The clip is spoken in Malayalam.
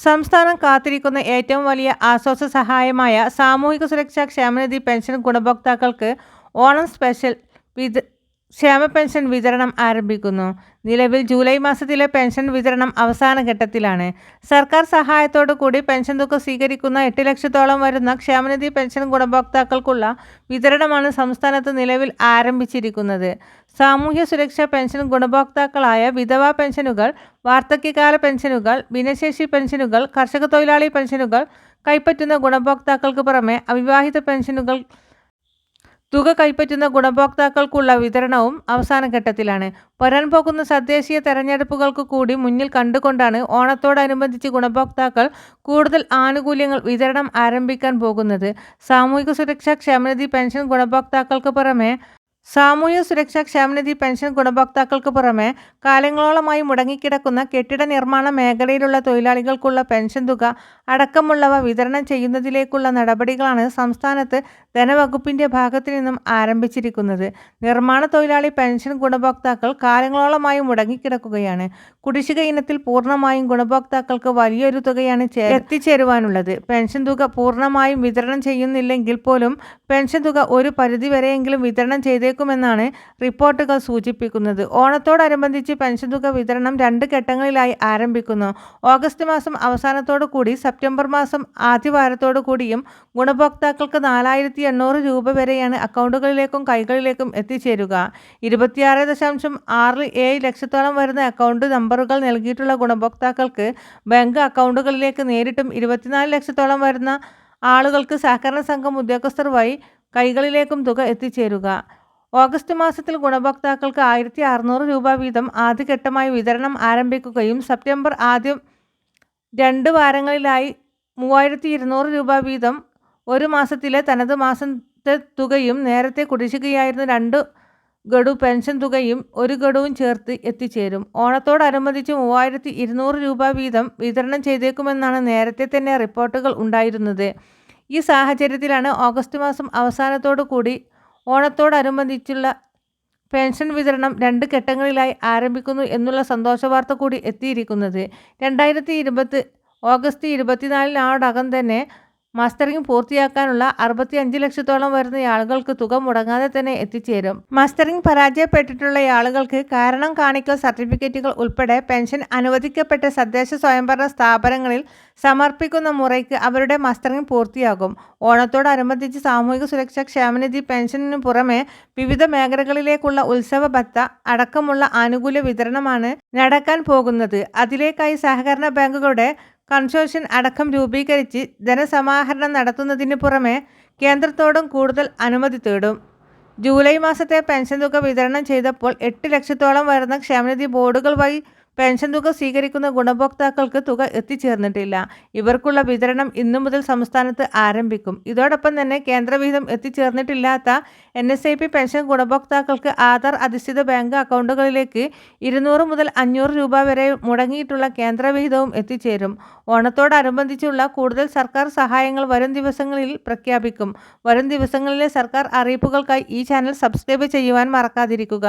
സംസ്ഥാനം കാത്തിരിക്കുന്ന ഏറ്റവും വലിയ ആശ്വാസ സഹായമായ സാമൂഹിക സുരക്ഷാ ക്ഷേമനിധി പെൻഷൻ ഗുണഭോക്താക്കൾക്ക് ഓണം സ്പെഷ്യൽ വിത ക്ഷേമ പെൻഷൻ വിതരണം ആരംഭിക്കുന്നു. നിലവിൽ ജൂലൈ മാസത്തിലെ പെൻഷൻ വിതരണം അവസാന ഘട്ടത്തിലാണ്. സർക്കാർ സഹായത്തോടു കൂടി പെൻഷൻ തുക സ്വീകരിക്കുന്ന എട്ട് ലക്ഷത്തോളം വരുന്ന ക്ഷേമനിധി പെൻഷൻ ഗുണഭോക്താക്കൾക്കുള്ള വിതരണമാണ് സംസ്ഥാനത്ത് നിലവിൽ ആരംഭിച്ചിരിക്കുന്നത്. സാമൂഹ്യ സുരക്ഷാ പെൻഷൻ ഗുണഭോക്താക്കളായ വിധവ പെൻഷനുകൾ വാർദ്ധക്യകാല പെൻഷനുകൾ ഭിന്നശേഷി പെൻഷനുകൾ കർഷക തൊഴിലാളി പെൻഷനുകൾ കൈപ്പറ്റുന്ന ഗുണഭോക്താക്കൾക്ക് പുറമെ അവിവാഹിത പെൻഷനുകൾ തുക കൈപ്പറ്റുന്ന ഗുണഭോക്താക്കൾക്കുള്ള വിതരണവും അവസാന ഘട്ടത്തിലാണ്. വരാൻ പോകുന്ന തദ്ദേശീയ തെരഞ്ഞെടുപ്പുകൾക്ക് കൂടി മുന്നിൽ കണ്ടുകൊണ്ടാണ് ഓണത്തോടനുബന്ധിച്ച് ഗുണഭോക്താക്കൾ കൂടുതൽ ആനുകൂല്യങ്ങൾ വിതരണം ആരംഭിക്കാൻ പോകുന്നത്. സാമൂഹിക സുരക്ഷാ ക്ഷേമനിധി പെൻഷൻ ഗുണഭോക്താക്കൾക്ക് പുറമെ സാമൂഹിക സുരക്ഷാ ക്ഷേമനിധി പെൻഷൻ ഗുണഭോക്താക്കൾക്ക് പുറമെ കാലങ്ങളോളമായി മുടങ്ങിക്കിടക്കുന്ന കെട്ടിട നിർമ്മാണ മേഖലയിലുള്ള തൊഴിലാളികൾക്കുള്ള പെൻഷൻ തുക അടക്കമുള്ളവ വിതരണം ചെയ്യുന്നതിലേക്കുള്ള നടപടികളാണ് സംസ്ഥാനത്ത് ധനവകുപ്പിന്റെ ഭാഗത്തു നിന്നും ആരംഭിച്ചിരിക്കുന്നത്. നിർമ്മാണ തൊഴിലാളി പെൻഷൻ ഗുണഭോക്താക്കൾ കാലങ്ങളോളമായി മുടങ്ങിക്കിടക്കുകയാണ്. കുടിശ്ശിക ഇനത്തിൽ പൂർണമായും ഗുണഭോക്താക്കൾക്ക് വലിയൊരു തുകയാണ് എത്തിച്ചേരുവാനുള്ളത്. പെൻഷൻ തുക പൂർണമായും വിതരണം ചെയ്യുന്നില്ലെങ്കിൽ പോലും പെൻഷൻ തുക ഒരു പരിധിവരെയെങ്കിലും വിതരണം ചെയ്തേക്കുമെന്നാണ് റിപ്പോർട്ടുകൾ സൂചിപ്പിക്കുന്നത്. ഓണത്തോടനുബന്ധിച്ച് പെൻഷൻ തുക വിതരണം രണ്ട് ഘട്ടങ്ങളിലായി ആരംഭിക്കുന്നു. ഓഗസ്റ്റ് മാസം അവസാനത്തോടു കൂടി സെപ്റ്റംബർ മാസം ആദ്യവാരത്തോടു കൂടിയും ഗുണഭോക്താക്കൾക്ക് നാലായിരത്തി എണ്ണൂറ് രൂപ വരെയാണ് അക്കൗണ്ടുകളിലേക്കും കൈകളിലേക്കും എത്തിച്ചേരുക. ഇരുപത്തിയാറ് ദശാംശം ആറ് ഏഴ് ലക്ഷത്തോളം വരുന്ന അക്കൗണ്ട് നമ്പറുകൾ നൽകിയിട്ടുള്ള ഗുണഭോക്താക്കൾക്ക് ബാങ്ക് അക്കൗണ്ടുകളിലേക്ക് നേരിട്ടും ഇരുപത്തിനാല് ലക്ഷത്തോളം വരുന്ന ആളുകൾക്ക് സഹകരണ സംഘം ഉദ്യോഗസ്ഥർ വഴി കൈകളിലേക്കും തുക എത്തിച്ചേരുക. ഓഗസ്റ്റ് മാസത്തിൽ ഗുണഭോക്താക്കൾക്ക് ആയിരത്തി അറുന്നൂറ് രൂപ വീതം ആദ്യഘട്ടമായി വിതരണം ആരംഭിക്കുകയും സെപ്റ്റംബർ ആദ്യം രണ്ട് വാരങ്ങളിലായി മൂവായിരത്തി ഇരുന്നൂറ് രൂപ വീതം ഒരു മാസത്തിലെ തനത് മാസത്തെ തുകയും നേരത്തെ കുടിശ്ശികയായിരുന്ന രണ്ട് ഗഡു പെൻഷൻ തുകയും ഒരു ഗഡുവും ചേർത്ത് എത്തിച്ചേരും. ഓണത്തോടനുബന്ധിച്ച് മൂവായിരത്തി ഇരുന്നൂറ് രൂപ വീതം വിതരണം ചെയ്തേക്കുമെന്നാണ് നേരത്തെ തന്നെ റിപ്പോർട്ടുകൾ ഉണ്ടായിരുന്നത്. ഈ സാഹചര്യത്തിലാണ് ഓഗസ്റ്റ് മാസം അവസാനത്തോടു കൂടി ഓണത്തോടനുബന്ധിച്ചുള്ള പെൻഷൻ വിതരണം രണ്ട് ഘട്ടങ്ങളിലായി ആരംഭിക്കുന്നു എന്നുള്ള സന്തോഷവാർത്ത കൂടി എത്തിയിരിക്കുന്നത്. രണ്ടായിരത്തി ഇരുപത്തി ഓഗസ്റ്റ് ഇരുപത്തിനാലിനോടകം തന്നെ മസ്റ്ററിംഗ് പൂർത്തിയാക്കാനുള്ള അറുപത്തി അഞ്ച് ലക്ഷത്തോളം വരുന്ന ആളുകൾക്ക് തുക മുടങ്ങാതെ തന്നെ എത്തിച്ചേരും. മാസ്റ്ററിംഗ് പരാജയപ്പെട്ടിട്ടുള്ള ആളുകൾക്ക് കാരണം കാണിക്കൽ സർട്ടിഫിക്കറ്റുകൾ ഉൾപ്പെടെ പെൻഷൻ അനുവദിക്കപ്പെട്ട തദ്ദേശ സ്വയംഭരണ സ്ഥാപനങ്ങളിൽ സമർപ്പിക്കുന്ന മുറയ്ക്ക് അവരുടെ മസ്റ്ററിംഗ് പൂർത്തിയാകും. ഓണത്തോടനുബന്ധിച്ച് സാമൂഹിക സുരക്ഷാ ക്ഷേമനിധി പെൻഷനു പുറമെ വിവിധ മേഖലകളിലേക്കുള്ള ഉത്സവ ഭത്ത അടക്കമുള്ള ആനുകൂല്യ വിതരണമാണ് നടക്കാൻ പോകുന്നത്. അതിലേക്കായി സഹകരണ ബാങ്കുകളുടെ കൺസോർഷ്യൻ അടക്കം രൂപീകരിച്ച് ധനസമാഹരണം നടത്തുന്നതിന് പുറമെ കേന്ദ്രത്തോടും കൂടുതൽ അനുമതി തേടും. ജൂലൈ മാസത്തെ പെൻഷൻ തുക വിതരണം ചെയ്തപ്പോൾ എട്ട് ലക്ഷത്തോളം വരുന്ന ക്ഷേമനിധി ബോർഡുകൾ വഴി പെൻഷൻ തുക സ്വീകരിക്കുന്ന ഗുണഭോക്താക്കൾക്ക് തുക എത്തിച്ചേർന്നിട്ടില്ല. ഇവർക്കുള്ള വിതരണം ഇന്നു മുതൽ സംസ്ഥാനത്ത് ആരംഭിക്കും. ഇതോടൊപ്പം തന്നെ കേന്ദ്രവിഹിതം എത്തിച്ചേർന്നിട്ടില്ലാത്ത N S I P pension ഗുണഭോക്താക്കൾക്ക് ആധാർ അധിഷ്ഠിത ബാങ്ക് അക്കൗണ്ടുകളിലേക്ക് ഇരുന്നൂറ് മുതൽ അഞ്ഞൂറ് രൂപ വരെ മുടങ്ങിയിട്ടുള്ള കേന്ദ്രവിഹിതവും എത്തിച്ചേരും. ഓണത്തോടനുബന്ധിച്ചുള്ള കൂടുതൽ സർക്കാർ സഹായങ്ങൾ വരും ദിവസങ്ങളിൽ പ്രഖ്യാപിക്കും. വരും ദിവസങ്ങളിലെ സർക്കാർ അറിയിപ്പുകൾക്കായി ഈ ചാനൽ സബ്സ്ക്രൈബ് ചെയ്യുവാൻ മറക്കാതിരിക്കുക.